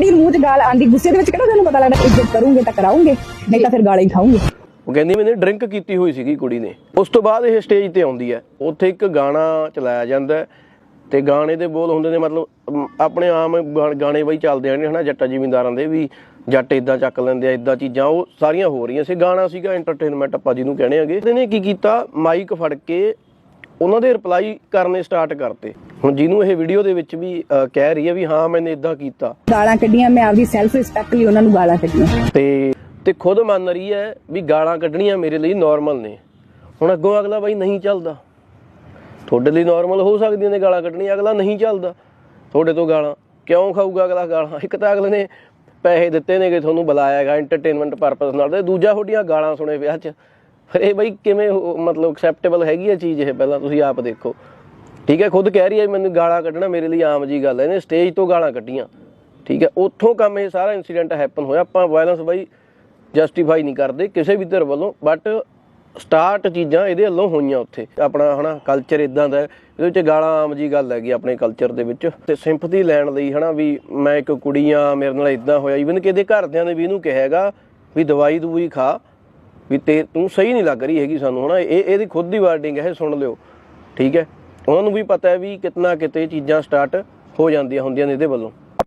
ਜਿਹੜੀ ਮੂੰਹ 'ਚ ਗਾਲ ਆਂਦੀ, ਗੁੱਸੇ ਦੇ ਵਿੱਚ ਕਿਹੜਾ ਤੁਹਾਨੂੰ ਪਤਾ ਲੱਗਦਾ? ਇੱਜ਼ਤ ਕਰੂੰਗੇ ਤਾਂ ਕਰਾਉਂਗੇ, ਨਹੀਂ ਤਾਂ ਫਿਰ ਗਾਲਾਂ ਹੀ ਖਾਉਂਗੇ ਉਹ ਕਹਿੰਦੀ ਮੈਨੇ ਡਰਿੰਕ ਕੀਤੀ ਹੋਈ ਸੀਗੀ ਕੁੜੀ ਨੇ। ਉਸ ਤੋਂ ਬਾਅਦ ਇਹ ਸਟੇਜ ਤੇ ਆਉਂਦੀ ਹੈ। ਉੱਥੇ ਇੱਕ ਗਾਣਾ ਚਲਾਇਆ ਜਾਂਦਾ ਤੇ ਗਾਣੇ ਦੇ ਬੋਲ ਹੁੰਦੇ ਨੇ, ਮਤਲਬ ਆਪਣੇ ਆਮ ਗਾਣੇ ਬਈ ਚੱਲਦੇ ਨੇ ਹਨਾ, ਜੱਟਾ ਜ਼ਿਮੀਂਦਾਰਾਂ ਦੇ ਵੀ ਜੱਟ ਇਦਾਂ ਚੱਕ ਲੈਂਦੇ ਆ ਇਦਾਂ ਚੀਜ਼ਾਂ, ਉਹ ਸਾਰੀਆਂ ਹੋ ਰਹੀਆਂ ਸੀ। ਗਾਣਾ ਸੀਗਾ ਐਂਟਰਟੇਨਮੈਂਟ ਆਪਾਂ ਜਿਹਨੂੰ ਕਹਿੰਦੇ ਆਗੇ ਇਹਨੇ ਕੀ ਕੀਤਾ? ਮਾਈਕ ਫੜ ਕੇ ਉਹਨਾਂ ਦੇ ਰਿਪਲਾਈ ਕਰਨੇ ਸਟਾਰਟ ਕਰਤੇ। ਹੁਣ ਜਿਹਨੂੰ ਇਹ ਵੀਡੀਓ ਦੇ ਵਿੱਚ ਵੀ ਕਹਿ ਰਹੀ ਹੈ ਵੀ ਹਾਂ ਮੈਨੇ ਇਦਾਂ ਕੀਤਾ। ਗਾਲਾਂ ਕੱਢੀਆਂ ਮੈਂ ਆਪਦੀ ਸੈਲਫ ਰਿਸਪੈਕਟ ਲਈ ਉਹਨਾਂ ਨੂੰ ਗਾਲਾਂ ਕੱਢੀਆਂ। ਤੇ ਤੇ ਖੁਦ ਮੰਨ ਰਹੀ ਹੈ ਵੀ ਗਾਲਾਂ ਕੱਢਣੀਆਂ ਮੇਰੇ ਲਈ ਨਾਰਮਲ ਨੇ। ਹੁਣ ਅੱਗੋਂ ਅਗਲਾ ਬਾਈ ਨਹੀਂ ਚੱਲਦਾ। ਤੁਹਾਡੇ ਲਈ ਨਾਰਮਲ ਹੋ ਸਕਦੀਆਂ ਨੇ ਗਾਲਾਂ ਕੱਢਣੀਆਂ ਅਗਲਾ ਨਹੀਂ ਚੱਲਦਾ। ਤੁਹਾਡੇ ਤੋਂ ਗਾਲਾਂ ਕਿਉਂ ਖਾਊਗਾ ਅਗਲਾ ਗਾਲਾਂ? ਇੱਕ ਤਾਂ ਅਗਲੇ ਨੇ ਪੈਸੇ ਦਿੱਤੇ ਨੇਗੇ ਤੁਹਾਨੂੰ ਬੁਲਾਇਆ ਹੈਗਾ ਐਂਟਰਟੇਨਮੈਂਟ ਪਰਪਸ ਨਾਲ ਤੇ ਦੂਜਾ ਤੁਹਾਡੀਆਂ ਗਾਲਾਂ ਸੁਣੇ ਵਿਆਹ 'ਚ। ਫਿਰ ਇਹ ਬਈ, ਕਿਵੇਂ ਹੋ- ਮਤਲਬ ਐਕਸੈਪਟੇਬਲ ਹੈਗੀ ਹੈ ਚੀਜ਼ ਇਹ? ਪਹਿਲਾਂ ਤੁਸੀਂ ਆਪ ਦੇਖੋ। ਠੀਕ ਹੈ, ਖੁਦ ਕਹਿ ਰਹੀ ਹੈ ਮੈਨੂੰ ਗਾਲਾਂ ਕੱਢਣਾ ਮੇਰੇ ਲਈ ਆਮ ਜੀ ਗੱਲ ਹੈ। ਇਹਨੇ ਸਟੇਜ ਤੋਂ ਗਾਲਾਂ ਕੱਢੀਆਂ। ਠੀਕ ਹੈ, ਉੱਥੋਂ ਕੰਮ ਇਹ ਸਾਰਾ ਇਨਸੀਡੈਂਟ ਹੈਪਨ ਹੋਇਆ। ਆਪਾਂ ਵਾਇਲੈਂਸ ਬਾਈ ਜਸਟੀਫਾਈ ਨਹੀਂ ਕਰਦੇ ਕਿਸੇ ਵੀ ਧਿਰ ਵੱਲੋਂ ਬਟ ਸਟਾਰਟ ਚੀਜ਼ਾਂ ਇਹਦੇ ਵੱਲੋਂ ਹੋਈਆਂ ਉੱਥੇ। ਆਪਣਾ ਹਨਾ ਕਲਚਰ ਇਦਾਂ ਦਾ ਇਹਦੇ ਵਿੱਚ ਗਾਲਾਂ ਆਮ ਜੀ ਗੱਲ ਹੈਗੀ ਆਪਣੇ ਕਲਚਰ ਦੇ ਵਿੱਚ। ਤੇ ਸਿੰਪਥੀ ਲੈਣ ਲਈ ਹਨਾ ਵੀ ਮੈਂ ਇੱਕ ਕੁੜੀ ਆ ਮੇਰੇ ਨਾਲ ਇਦਾਂ ਹੋਇਆ। ਈਵਨ ਕਿ ਇਹਦੇ ਘਰਦਿਆਂ ਨੇ ਵੀ ਇਹਨੂੰ ਕਿਹਾ ਹੈਗਾ ਵੀ ਦਵਾਈ ਦੂਈ ਖਾ। ਵੀ ਤੇ ਤੂੰ ਸਹੀ ਨਹੀਂ ਲੱਗ ਰਹੀ ਹੈਗੀ ਸਾਨੂੰ, ਹਨਾ? ਇਹ, ਇਹਦੀ ਖੁਦ ਦੀ ਵਾਰਡਿੰਗ ਹੈ, ਇਹ ਸੁਣ ਲਿਓ, ਠੀਕ ਹੈ? ਉਹਨਾਂ ਨੂੰ ਵੀ ਪਤਾ ਹੈ ਵੀ ਕਿਤਨਾ ਕਿਤੇ ਚੀਜ਼ਾਂ ਸਟਾਰਟ ਹੋ ਜਾਂਦੀਆਂ ਹੁੰਦੀਆਂ ਨੇ ਇਹਦੇ ਵੱਲੋਂ।